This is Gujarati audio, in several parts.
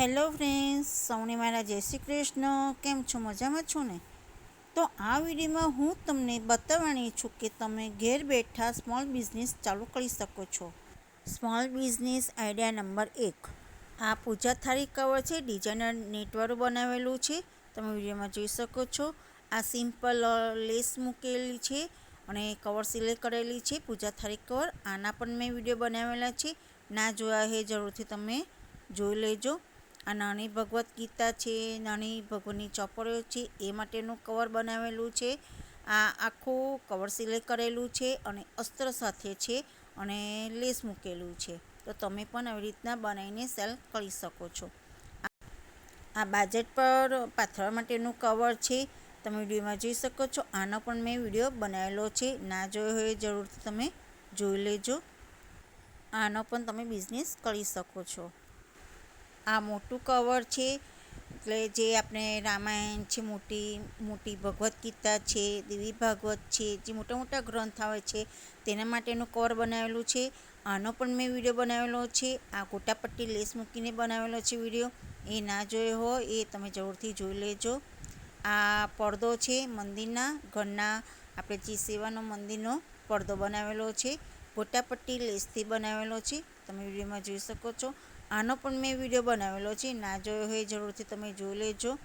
હેલો ફ્રેન્ડ્સ, સૌને મારા જય શ્રી કૃષ્ણ. કેમ છો? મજામાં છો ને? તો આ વિડીયોમાં હું તમને બતાવવાની છું કે તમે ઘેર બેઠા સ્મોલ બિઝનેસ ચાલુ કરી શકો છો. સ્મોલ બિઝનેસ આઈડિયા નંબર એક. આ પૂજા થાળી કવર છે, ડિઝાઇનર નેટવાળું બનાવેલું છે. તમે વિડીયોમાં જોઈ શકો છો. આ સિમ્પલ લેસ મૂકેલી છે અને કવર સિલેક્ટ કરેલી છે, પૂજા થાળી કવર. આના પણ મેં વીડિયો બનાવેલા છે. ના જોયા હે, જરૂરથી તમે જોઈ લેજો. આ નાની ભગવદ્ ગીતા છે, નાની ભગવાનની ચોપડીઓ છે, એ માટેનું કવર બનાવેલું છે. આ આખું કવર સિલેક્ટ કરેલું છે અને અસ્ત્ર સાથે છે અને લેસ મૂકેલું છે. તો તમે પણ આવી રીતના બનાવીને સેલ કરી શકો છો. આ બાજેટ પર પાથરવા માટેનું કવર છે. તમે વિડીયોમાં જોઈ શકો છો. આનો પણ મેં વીડિયો બનાવેલો છે. ના જોયો હોય જરૂરથી તમે જોઈ લેજો. આનો પણ તમે બિઝનેસ કરી શકો છો. આ મોટું કવર છે. એટલે જે આપણે રામાયણ છે, મોટી મોટી ભગવદ્ ગીતા છે, દેવી ભાગવત છે, જે મોટા મોટા ગ્રંથ આવે છે, તેના માટેનું કવર બનાવેલું છે. આનો પણ મેં વીડિયો બનાવેલો છે. આ ગોટાપટ્ટી લેસ મૂકીને બનાવેલો છે વીડિયો એ ના જોયો હોય એ તમે જરૂરથી જોઈ લેજો. આ પડદો છે મંદિરના ઘરના, આપણે જે સેવાનો મંદિરનો પડદો બનાવેલો છે. ગોટાપટ્ટી લેસથી બનાવેલો છે. તમે વિડીયોમાં જોઈ શકો છો. આનો પણ મેં વીડિયો બનાવેલો છે, ના જોયો હોય જરૂરથી તમે જોઈ લેજો.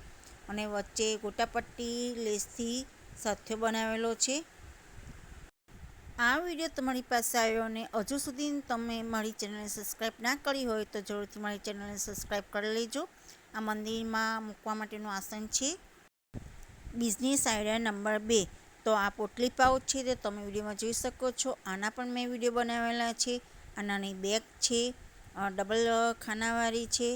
અને વચ્ચે ગોટાપટ્ટી લેસથી સાથ્યો બનાવેલો છે. આ વીડિયો તમારી પાસે આવ્યો અને હજુ સુધી તમે મારી ચેનલને સબસ્ક્રાઈબ ના કરી હોય તો જરૂરથી મારી ચેનલને સબસ્ક્રાઈબ કરી લેજો. આ મંદિરમાં મૂકવા માટેનું આસન છે. બિઝનેસ આઈડિયા નંબર બે. તો આ પોટલી પાઉચ છે, તે તમે વિડીયોમાં જોઈ શકો છો. આના પણ મેં વીડિયો બનાવેલા છે. આ નાની બેગ છે. ડબલ ખાનાવાળી છે.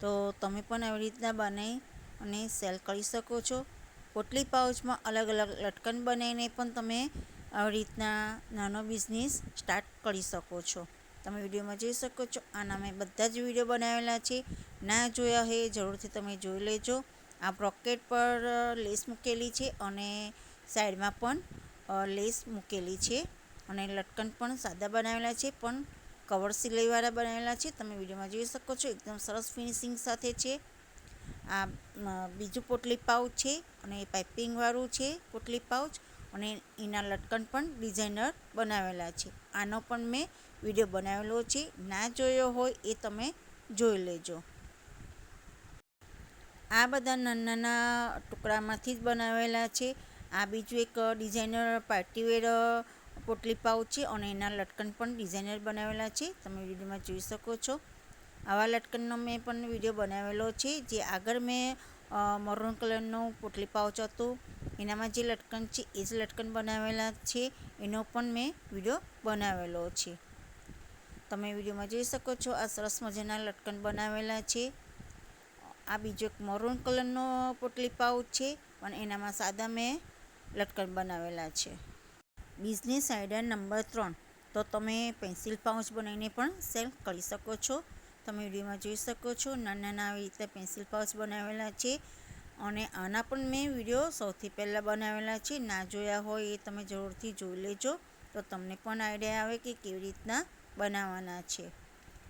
તો તમે પણ આવી રીતના બનાવી અને સેલ કરી શકો છો. પોટલી પાઉચમાં અલગ અલગ લટકન બનાવીને પણ તમે આવી રીતના નાનો બિઝનેસ સ્ટાર્ટ કરી શકો છો. તમે વિડીયોમાં જોઈ શકો છો. આના મેં બધા જ વીડિયો બનાવેલા છે. ના જોયા હોય જરૂરથી તમે જોઈ લેજો. આ બ્રોકેટ પર લેસ મૂકેલી છે અને સાઈડમાં પણ લેસ મૂકેલી છે. અને લટકન પણ સાદા બનાવેલા છે. પણ કવર સિલાઈવાળા બનાવેલા છે. તમે વિડીયોમાં જોઈ શકો છો, એકદમ સરસ ફિનિશિંગ સાથે છે. આ બીજું પોટલી પાઉચ છે અને પાઇપિંગવાળું છે, પોટલી પાઉચ. અને એના લટકન પણ ડિઝાઇનર બનાવેલા છે. આનો પણ મેં વીડિયો બનાવેલો છે. ના જોયો હોય એ તમે જોઈ લેજો. આ બધા નાના નાના ટુકડામાંથી જ બનાવેલા છે. આ બીજું એક ડિઝાઇનર પાર્ટીવેર પોટલી પાઉચ છે અને એના લટકન પણ ડિઝાઇનર બનાવેલા છે. તમે વિડીયોમાં જોઈ શકો છો. આવા લટકનનો મેં પણ વીડિયો બનાવેલો છે. જે આગળ મેં મરૂન કલરનું પોટલી પાઉચ હતું. એનામાં જે લટકન છે, એ જ લટકન બનાવેલા છે. એનો પણ મેં વીડિયો બનાવેલો છે. તમે વિડીયોમાં જોઈ શકો છો, આ સરસ મજાના લટકન બનાવેલા છે. આ બીજો એક મરૂન કલરનો પોટલી પાઉચ છે પણ એનામાં સાદા મેં લટકન બનાવેલા છે. બિઝનેસ આઈડિયા નંબર ત્રણ. તો તમે પેન્સિલ પાઉચ બનાવીને પણ સેલ કરી શકો છો. તમે વિડીયોમાં જોઈ શકો છો નાના નાના આવી રીતે પેન્સિલ પાઉચ બનાવેલા છે. અને આના પણ મેં વીડિયો સૌથી પહેલાં બનાવેલા છે. ના જોયા હોય એ તમે જરૂરથી જોઈ લેજો. તો તમને પણ આઈડિયા આવે કે કેવી રીતના બનાવવાના છે.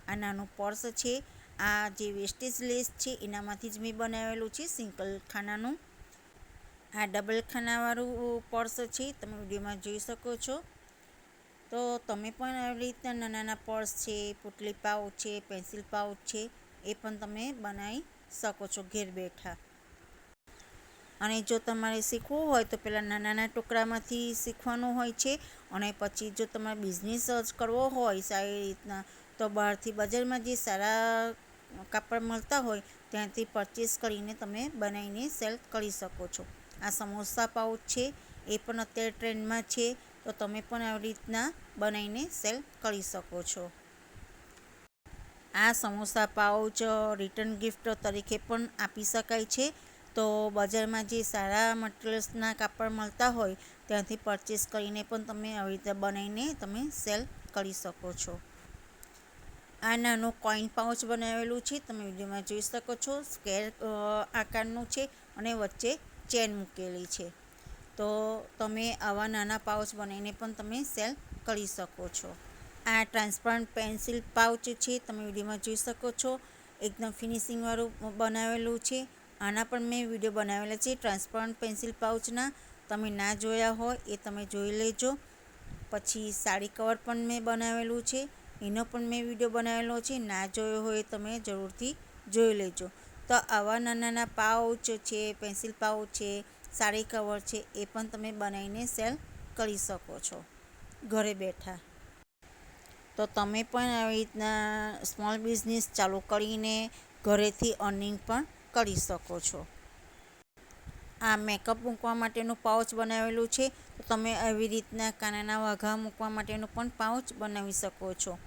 આ નાનું પર્સ છે. આ જે વેસ્ટેજ લેસ છે, એનામાંથી જ મેં બનાવેલું છે સિંકલ ખાનાનું. આ ડબલ ખાનાવાળું પર્સ છે, તમે વિડીયોમાં જોઈ શકો છો. તો તમે પણ આવી રીતના નાના નાના પર્સ છે પુટલી પાઉચ છે પેન્સિલ પાઉચ છે, એ પણ તમે બનાવી શકો છો ઘેર બેઠા. અને જો તમારે શીખવું હોય તો પહેલાં નાના નાના ટુકડામાંથી શીખવાનું હોય છે, અને પછી જો તમારે બિઝનેસ જ કરવો હોય, સારી રીતના, તો બહારથી બજારમાં જે સારા કાપડ મળતા હોય, ત્યાંથી પરચેસ કરીને તમે બનાવીને સેલ કરી શકો છો. આ સમોસા પાઉચ છે, એ પણ અત્યારે ટ્રેન્ડમાં છે, તો તમે પણ આવી રીતના બનાવીને સેલ કરી શકો છો. આ સમોસા પાઉચ રિટર્ન ગિફ્ટ તરીકે પણ આપી શકાય છે. તો બજારમાં જે સારા મટીરિયલ્સના કાપડ મળતા હોય, ત્યાંથી પરચેસ કરીને પણ તમે આવી રીતે બનાવીને તમે સેલ કરી શકો છો. આ નાનું કોઈન પાઉચ બનાવેલું છે, તમે વિડીયોમાં જોઈ શકો છો. સ્કેર આકારનું છે અને વચ્ચે ચેન મૂકેલી છે. તો તમે આવા નાના પાઉચ બનાવીને પણ તમે સેલ કરી શકો છો. આ ટ્રાન્સપરન્ટ પેન્સિલ પાઉચ છે, તમે વિડીયોમાં જોઈ શકો છો. એકદમ ફિનિશિંગવાળું બનાવેલું છે. આના પણ મેં વીડિયો બનાવેલા છે, ટ્રાન્સપરન્ટ પેન્સિલ પાઉચના. તમે ના જોયા હોય એ તમે જોઈ લેજો. પછી સાડી કવર પણ મેં બનાવેલું છે. એનો પણ મેં વીડિયો બનાવેલો છે. ના જોયો હોય તમે જરૂરથી જોઈ લેજો. તો આવા નાના નાના પાઉચ છે, પેન્સિલ પાઉચ છે, સાડી કવર છે, એ પણ તમે બનાવીને સેલ કરી શકો છો, ઘરે બેઠા. તો તમે પણ આવી રીતના સ્મોલ બિઝનેસ ચાલુ કરીને ઘરેથી અર્નિંગ પણ કરી શકો છો. આ મેકઅપ મૂકવા માટેનું પાઉચ બનાવેલું છે, તો તમે આવી રીતના કાનાના વાઘા મૂકવા માટેનું પણ પાઉચ બનાવી શકો છો.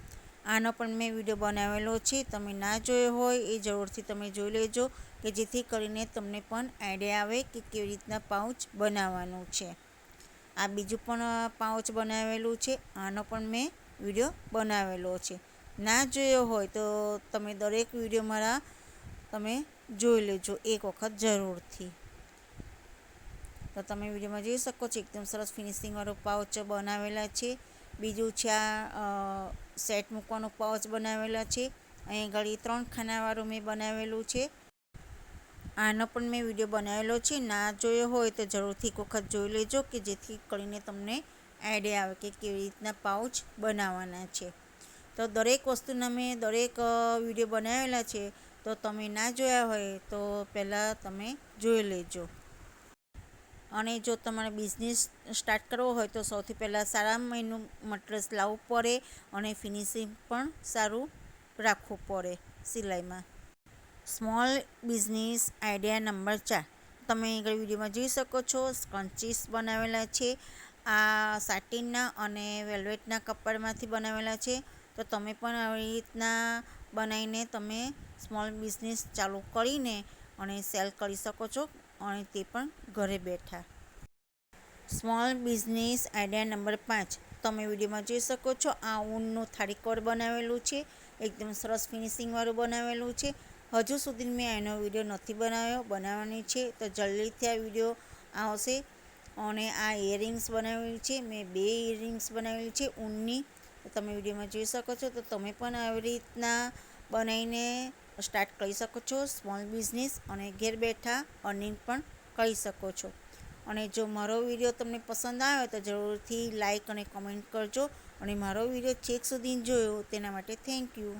આનો પણ મેં વીડિયો બનાવેલો છે, તમે ના જોયો હોય એ જરૂરથી તમે જોઈ લેજો કે જેથી કરીને તમને પણ આઈડિયા આવે કે કેવી રીતના પાઉચ બનાવવાનું છે. આ બીજું પણ પાઉચ બનાવેલું છે, આનો પણ મેં વીડિયો બનાવેલો છે. ના જોયો હોય તો તમે દરેક વીડિયો મારા તમે જોઈ લેજો એક વખત જરૂરથી. તો તમે વિડીયોમાં જોઈ શકો છો, એકદમ સરસ ફિનિશિંગવાળો પાઉચ બનાવેલા છે. બીજું છે આ સેટ મૂકવાનો પાઉચ બનાવેલા છે. અહીં ઘડી ત્રણ ખાનાવાળું મેં બનાવેલું છે. આનો પણ મેં વીડિયો બનાવેલો છે. ના જોયો હોય તો જરૂરથી એક વખત જોઈ લેજો કે જેથી કરીને તમને આઈડિયા આવે કે કેવી રીતના પાઉચ બનાવવાના છે. તો દરેક વસ્તુના મેં દરેક વીડિયો બનાવેલા છે. તો તમે ના જોયા હોય તો પહેલાં તમે જોઈ લેજો. અને જો તમારે બિઝનેસ સ્ટાર્ટ કરવો હોય તો સૌથી પહેલાં સારા મહિનું મટરસ લાવવું પડે અને ફિનિશિંગ પણ સારું રાખવું પડે સિલાઈમાં. સ્મોલ બિઝનેસ આઈડિયા નંબર ચાર. તમે આગળ વિડીયોમાં જોઈ શકો છો સ્કન્ચીસ બનાવેલા છે, આ સાટિનના અને વેલ્વેટના કપડમાંથી બનાવેલા છે. તો તમે પણ આવી રીતના બનાવીને તમે સ્મોલ બિઝનેસ ચાલુ કરીને અને સેલ કરી શકો છો. અને તે પણ ઘરે બેઠા. સ્મોલ બિઝનેસ આઈડિયા નંબર પાંચ. તમે વિડીયોમાં જોઈ શકો છો, આ ઊનનું થાળી કવર બનાવેલું છે, એકદમ સરસ ફિનિશિંગવાળું બનાવેલું છે. હજુ સુધી મેં એનો વીડિયો નથી બનાવ્યો, બનાવવાની છે, તો જલ્દીથી આ વીડિયો આવશે. અને આ ઇયરિંગ્સ બનાવેલી છે, મેં બે ઇયરિંગ્સ બનાવેલી છે ઊનની. તમે વિડીયોમાં જોઈ શકો છો, તો તમે પણ આવી રીતના બનાવીને સ્ટાર્ટ કરી શકો છો. સ્મોલ બિઝનેસ અને ઘેર બેઠા અર્નિંગ પણ કરી શકો છો. અને જો મારો વીડિયો તમને પસંદ આવ્યો તો જરૂરથી લાઇક અને કમેન્ટ કરજો. અને મારો વીડિયો છેક સુધી જોયો તેના માટે થેન્ક યુ